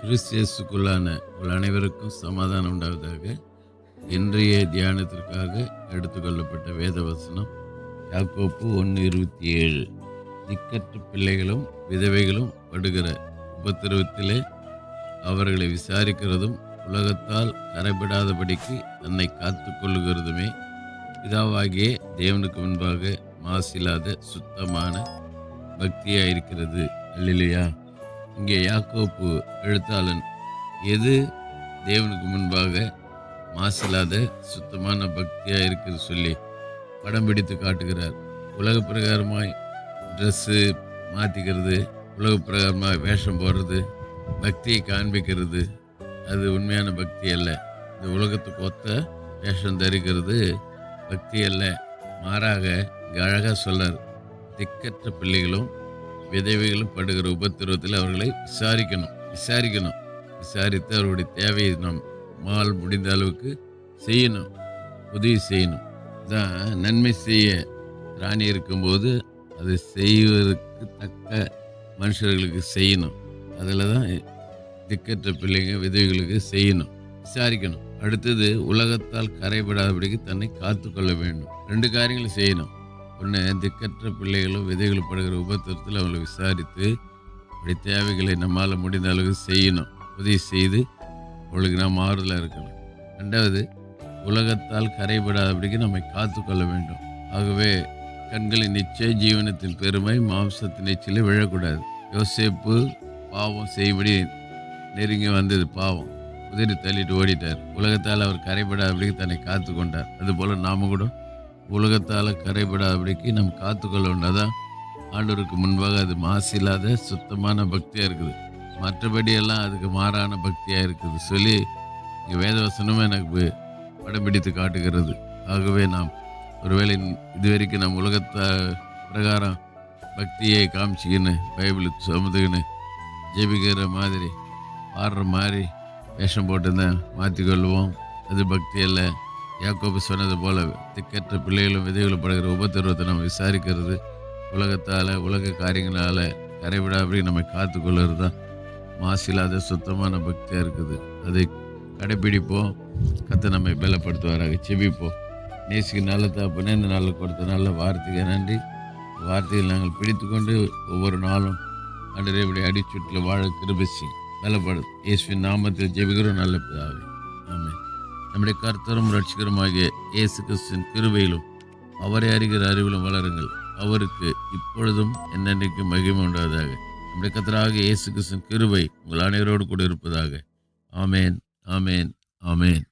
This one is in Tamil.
கிறிஸ்தியஸுக்குள்ளான உங்கள் அனைவருக்கும் சமாதானம் உண்டாவதாக. இன்றைய தியானத்திற்காக எடுத்துக்கொள்ளப்பட்ட வேத வசனம் யாக்கோப்பு ஒன்று இருபத்தி ஏழு. திக்கற்ற பிள்ளைகளும் விதவைகளும் படுகிற உபத்திரவத்திலே அவர்களை விசாரிக்கிறதும் உலகத்தால் கரைபடாதபடிக்கு தன்னை காத்து கொள்ளுகிறதுமே பிதாவாகிய தேவனுக்கு முன்பாக மாசில்லாத சுத்தமான பக்தியாக இருக்கிறது அல்லையா இங்கே யாக்கோப்பு எழுத்தாளன். எது? தேவனுக்கு முன்பாக மாசில்லாத சுத்தமான பக்தியாக இருக்குது சொல்லி படம் பிடித்து காட்டுகிறார். உலக பிரகாரமாய் ட்ரெஸ்ஸு மாற்றிக்கிறது உலக பிரகாரமாக வேஷம் போடுறது பக்தியை காண்பிக்கிறது அது உண்மையான பக்தி அல்ல. இந்த உலகத்துக்கு ஒத்த வேஷம் தரிக்கிறது பக்தி அல்ல. மாறாக இங்கே அழகாக சொல்லார் திக்கற்ற பிள்ளைகளும் விதவைகளும் படுகிற உபத்திரவத்தில் அவர்களை விசாரிக்கணும் விசாரிக்கணும். விசாரித்து அவருடைய தேவையை நாம் மால் முடிந்த அளவுக்கு செய்யணும் உதவி செய்யணும். தான் நன்மை செய்ய ராணி இருக்கும்போது அதை செய்வதற்கு தக்க மனுஷர்களுக்கு செய்யணும். அதில் தான் திக்கற்ற பிள்ளைங்க விதவிகளுக்கு செய்யணும் விசாரிக்கணும். அடுத்தது உலகத்தால் கரைபடாதபடிக்கு தன்னை காத்துக்கொள்ள வேண்டும். ரெண்டு காரியங்களும் செய்யணும். ஒன்று திக்கற்ற பிள்ளைகளும் விதைகளும் படுகிற உபத்திரத்தில் அவங்களை விசாரித்து அப்படி தேவைகளை நம்மால் முடிந்த அளவுக்கு செய்யணும். உதவி செய்து அவளுக்கு நாம் ஆறுதலாக இருக்கணும். ரெண்டாவது உலகத்தால் கரைபடாதபடிக்கு நம்மை காத்துக்கொள்ள வேண்டும். ஆகவே கண்களின் நிச்சய ஜீவனத்தின் பெருமை மாம்சத்தின் நிச்சயில விழக்கூடாது. யோசேப்பு பாவம் செய்யும்படி நெருங்கி வந்தது பாவம். உதிரி தள்ளிட்டு ஓடிட்டார். உலகத்தால் அவர் கரைபடாதபடிக்கு தன்னை காத்து கொண்டார். அதுபோல் நாம கூட உலகத்தால் கரைபடாதபடிக்கு நம்ம காத்துக்கொள்ள வேண்டாதான் ஆண்டவருக்கு முன்பாக அது மாசு இல்லாத சுத்தமான பக்தியாக இருக்குது. மற்றபடியெல்லாம் அதுக்கு மாறான பக்தியாக இருக்குது. சொல்லி இங்கே வேதவசனமும் எனக்கு படம் பிடித்து காட்டுகிறது. ஆகவே நாம் ஒருவேளை இதுவரைக்கும் நம் உலகத்தை பிரகாரம் பக்தியை காமிச்சிக்கின்னு பைபிளுக்கு சுமந்துக்கின்னு ஜெபிக்கிற மாதிரி பாடுற மாதிரி வேஷம் போட்டுருந்தேன் மாற்றிக்கொள்வோம் அது பக்தி இல்லை யாக்கோபு சொன்னது போல திக்கற்ற பிள்ளைகளும் விதைகளும் படுகிற உபத்திரவத்தை நம்ம விசாரிக்கிறது. உலகத்தால் உலக காரியங்களால் கரைவிடாபடி நம்மை காத்துக்கொள்கிறது தான் மாசில்லாத சுத்தமான பக்தியாக இருக்குது. அதை கடைப்பிடிப்போம் கத்தை நம்மை பலப்படுத்துவாராக. செபிப்போம் நேசிக்கு நல்ல தாப்புனே இந்த நாளில் கொடுத்த நல்ல வார்த்தைக்கு நன்றி. வார்த்தையில் நாங்கள் பிடித்துக்கொண்டு ஒவ்வொரு நாளும் அன்றே இப்படி அடிச்சுட்டில் வாழ கிருபிசி பலப்படும் இயேசுவின் நாமத்தில் ஜெபிக்கிறோம். நல்ல பிதாவே. ஆமாம் நம்முடைய கர்த்தரும் ரட்சிகருமாகிய இயேசு கிறிஸ்தின் கிருவையிலும் அவரை அறிகிற அறிவிலும் வளருங்கள். அவருக்கு இப்பொழுதும் என்னென்னைக்கு மகிமை உண்டாவதாக. நம்முடைய கத்தராக இயேசு கிறிஸ்தின் கிருவை உங்கள் அனைவரோடு கூட இருப்பதாக. ஆமேன் ஆமேன் ஆமேன்.